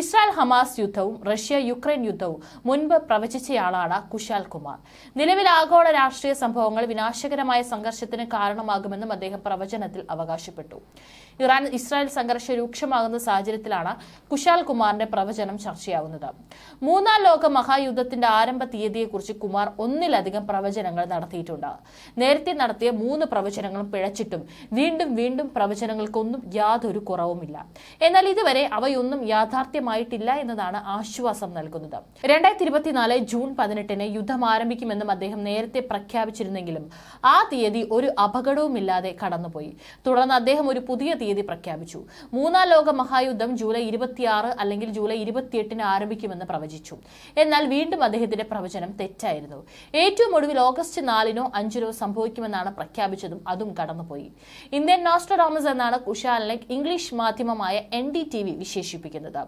Israel Hamas യുദ്ധവും Russia Ukraine യുദ്ധവും മുൻപ് പ്രവചിച്ചയാളാണ് കുശാൽ കുമാർ. നിലവിൽ ആഗോള രാഷ്ട്രീയ സംഭവങ്ങൾ വിനാശകരമായ സംഘർഷത്തിന് കാരണമാകുമെന്നും അദ്ദേഹം പ്രവചനത്തിൽ അവകാശപ്പെട്ടു. ഇറാൻ ഇസ്രായേൽ സംഘർഷം രൂക്ഷമാകുന്ന സാഹചര്യത്തിലാണ് കുശാൽ കുമാറിന്റെ പ്രവചനം ചർച്ചയാവുന്നത്. മൂന്നാം ലോക മഹായുദ്ധത്തിന്റെ ആരംഭ തീയതിയെക്കുറിച്ച് കുമാർ ഒന്നിലധികം പ്രവചനങ്ങൾ നടത്തിയിട്ടുണ്ട്. നേരത്തെ നടത്തിയ മൂന്ന് പ്രവചനങ്ങളും പിഴച്ചിട്ടും വീണ്ടും വീണ്ടും പ്രവചനങ്ങൾക്കൊന്നും യാതൊരു കുറവുമില്ല. എന്നാൽ ഇതുവരെ അവയൊന്നും യാഥാർത്ഥ്യമായിട്ടില്ല എന്നതാണ് ആശ്വാസം നൽകുന്നത്. രണ്ടായിരത്തി ഇരുപത്തിനാല് ജൂൺ പതിനെട്ടിന് യുദ്ധം ആരംഭിക്കുമെന്നും അദ്ദേഹം നേരത്തെ പ്രഖ്യാപിച്ചിരുന്നെങ്കിലും ആ തീയതി ഒരു അപകടവുമില്ലാതെ കടന്നുപോയി. തുടർന്ന് അദ്ദേഹം ഒരു പുതിയ തീയതി പ്രഖ്യാപിച്ചു. മൂന്നാം ലോക മഹായുദ്ധം ജൂലൈ ഇരുപത്തിയാറ് അല്ലെങ്കിൽ ജൂലൈ ഇരുപത്തിയെട്ടിന് ആരംഭിക്കുമെന്ന് പ്രവചിച്ചു. എന്നാൽ വീണ്ടും അദ്ദേഹത്തിന്റെ പ്രവചനം തെറ്റായിരുന്നു. ഏറ്റവും ഒടുവിൽ ഓഗസ്റ്റ് നാലിനോ അഞ്ചിനോ സംഭവിക്കുമെന്നാണ് പ്രഖ്യാപിച്ചതും അതും കടന്നുപോയി. ഇന്ത്യൻ നോസ്ട്രഡോമസ് എന്നാണ് കുശാലിനെ ഇംഗ്ലീഷ് മാധ്യമമായ എൻ ഡി ടി വി വിശേഷിപ്പിക്കുന്നത്.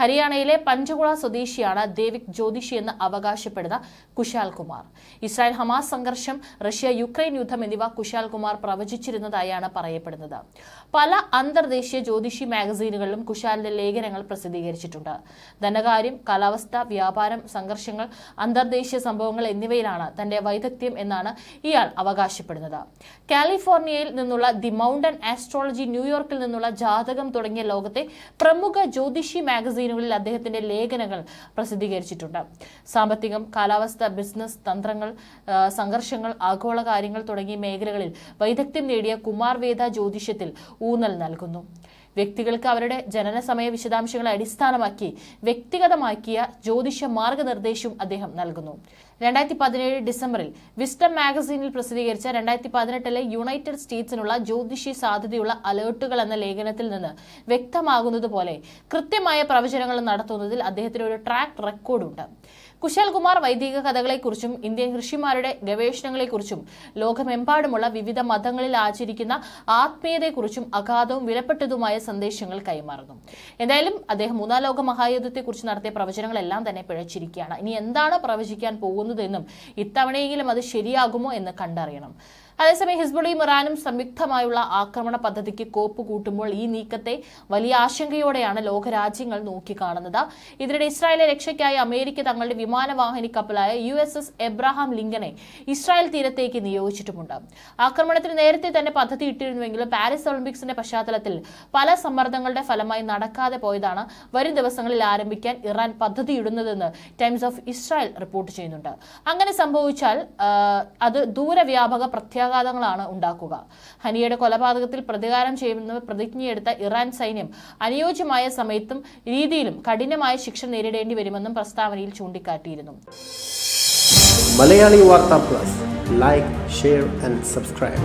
ഹരിയാനയിലെ പഞ്ചകുള സ്വദേശിയാണ് ദേവിക് ജ്യോതിഷി എന്ന് അവകാശപ്പെടുന്ന കുശാൽ കുമാർ. ഇസ്രായേൽ ഹമാസ് സംഘർഷം റഷ്യ യുക്രൈൻ യുദ്ധം എന്നിവ കുശാൽ കുമാർ പ്രവചിച്ചിരുന്നതായാണ് പറയപ്പെടുന്നത്. പല അന്തർദേശീയ ജ്യോതിഷി മാഗസീനുകളിലും കുശാലിന്റെ ലേഖനങ്ങൾ പ്രസിദ്ധീകരിച്ചിട്ടുണ്ട്. ധനകാര്യം കാലാവസ്ഥ വ്യാപാരം സംഘർഷങ്ങൾ അന്തർദേശീയ സംഭവങ്ങൾ എന്നിവയിലാണ് തന്റെ വൈദഗ്ധ്യം എന്നാണ് ഇയാൾ അവകാശപ്പെടുന്നത്. കാലിഫോർണിയയിൽ നിന്നുള്ള ദി മൗണ്ടൻ ആസ്ട്രോളജി ന്യൂയോർക്കിൽ നിന്നുള്ള ജാതകം തുടങ്ങിയ ലോകത്തെ പ്രമുഖ ജ്യോതിഷി മാഗസീനുകളിൽ അദ്ദേഹത്തിന്റെ ലേഖനങ്ങൾ പ്രസിദ്ധീകരിച്ചിട്ടുണ്ട്. സാമ്പത്തികം കാലാവസ്ഥ ബിസിനസ് തന്ത്രങ്ങൾ സംഘർഷങ്ങൾ ആഗോള കാര്യങ്ങൾ തുടങ്ങിയ മേഖലകളിൽ വൈദഗ്ധ്യം നേടിയ കുമാർ വേദ ജ്യോതിഷത്തിൽ ഊന്നൽ നൽകുന്നു. വ്യക്തികൾക്ക് അവരുടെ ജനന സമയ വിശദാംശങ്ങളെ അടിസ്ഥാനമാക്കി വ്യക്തിഗതമാക്കിയ ജ്യോതിഷ മാർഗനിർദ്ദേശവും അദ്ദേഹം നൽകുന്നു. രണ്ടായിരത്തി പതിനേഴ് ഡിസംബറിൽ വിസ്റ്റം മാഗസീനിൽ പ്രസിദ്ധീകരിച്ച രണ്ടായിരത്തി പതിനെട്ടിലെ യുണൈറ്റഡ് സ്റ്റേറ്റ്സിനുള്ള ജ്യോതിഷി സാധ്യതയുള്ള അലേർട്ടുകൾ എന്ന ലേഖനത്തിൽ നിന്ന് വ്യക്തമാകുന്നതുപോലെ കൃത്യമായ പ്രവചനങ്ങൾ നടത്തുന്നതിൽ അദ്ദേഹത്തിന് ഒരു ട്രാക്ക് റെക്കോർഡുണ്ട് കുശാൽ കുമാർ വൈദിക കഥകളെക്കുറിച്ചും ഇന്ത്യൻ ഋഷിമാരുടെ ഗവേഷണങ്ങളെക്കുറിച്ചും ലോകമെമ്പാടുമുള്ള വിവിധ മതങ്ങളിൽ ആചരിക്കുന്ന ആത്മീയതയെക്കുറിച്ചും അഗാധവും വിലപ്പെട്ടതുമായ സന്ദേശങ്ങൾ കൈമാറുന്നു. എന്തായാലും അദ്ദേഹം മൂന്നാം ലോക മഹായുദ്ധത്തെക്കുറിച്ച് നടത്തിയ പ്രവചനങ്ങളെല്ലാം തന്നെ പിഴച്ചിരിക്കുകയാണ്. ഇനി എന്താണ് പ്രവചിക്കാൻ പോകുന്നതെന്നും ഇത്തവണയെങ്കിലും അത് ശരിയാകുമോ എന്ന് കണ്ടറിയണം. അതേസമയം ഹിസ്ബുളിയും ഇറാനും സംയുക്തമായുള്ള ആക്രമണ പദ്ധതിക്ക് കോപ്പ് കൂട്ടുമ്പോൾ ഈ നീക്കത്തെ വലിയ ആശങ്കയോടെയാണ് ലോകരാജ്യങ്ങൾ നോക്കിക്കാണുന്നത്. ഇതിനിടെ ഇസ്രായേലിലെ രക്ഷയ്ക്കായി അമേരിക്ക തങ്ങളുടെ വിമാനവാഹിനി കപ്പലായ യു എസ് എസ് എബ്രഹാം ലിങ്കനെ ഇസ്രായേൽ തീരത്തേക്ക് നിയോഗിച്ചിട്ടുമുണ്ട്. ആക്രമണത്തിന് നേരത്തെ തന്നെ പദ്ധതി ഇട്ടിരുന്നുവെങ്കിലും പാരീസ് ഒളിമ്പിക്സിന്റെ പശ്ചാത്തലത്തിൽ പല സമ്മർദ്ദങ്ങളുടെ ഫലമായി നടക്കാതെ പോയതാണ് വരും ദിവസങ്ങളിൽ ആരംഭിക്കാൻ ഇറാൻ പദ്ധതിയിടുന്നതെന്ന് ടൈംസ് ഓഫ് ഇസ്രായേൽ റിപ്പോർട്ട് ചെയ്യുന്നുണ്ട്. അങ്ങനെ സംഭവിച്ചാൽ അത് ദൂരവ്യാപക പ്രത്യാഘാതങ്ങളാണ് ഉണ്ടാക്കുക. ഹനിയുടെ കൊലപാതകത്തിൽ പ്രതികാരം ചെയ്യുമെന്ന് പ്രതിജ്ഞയെടുത്ത ഇറാൻ സൈന്യം അനുയോജ്യമായ സമയത്തും രീതിയിലും കഠിനമായ ശിക്ഷ നേരിടേണ്ടി വരുമെന്നും പ്രസ്താവനയിൽ ചൂണ്ടിക്കാട്ടിയിരുന്നു. Malayali Vartha plus. Like share and subscribe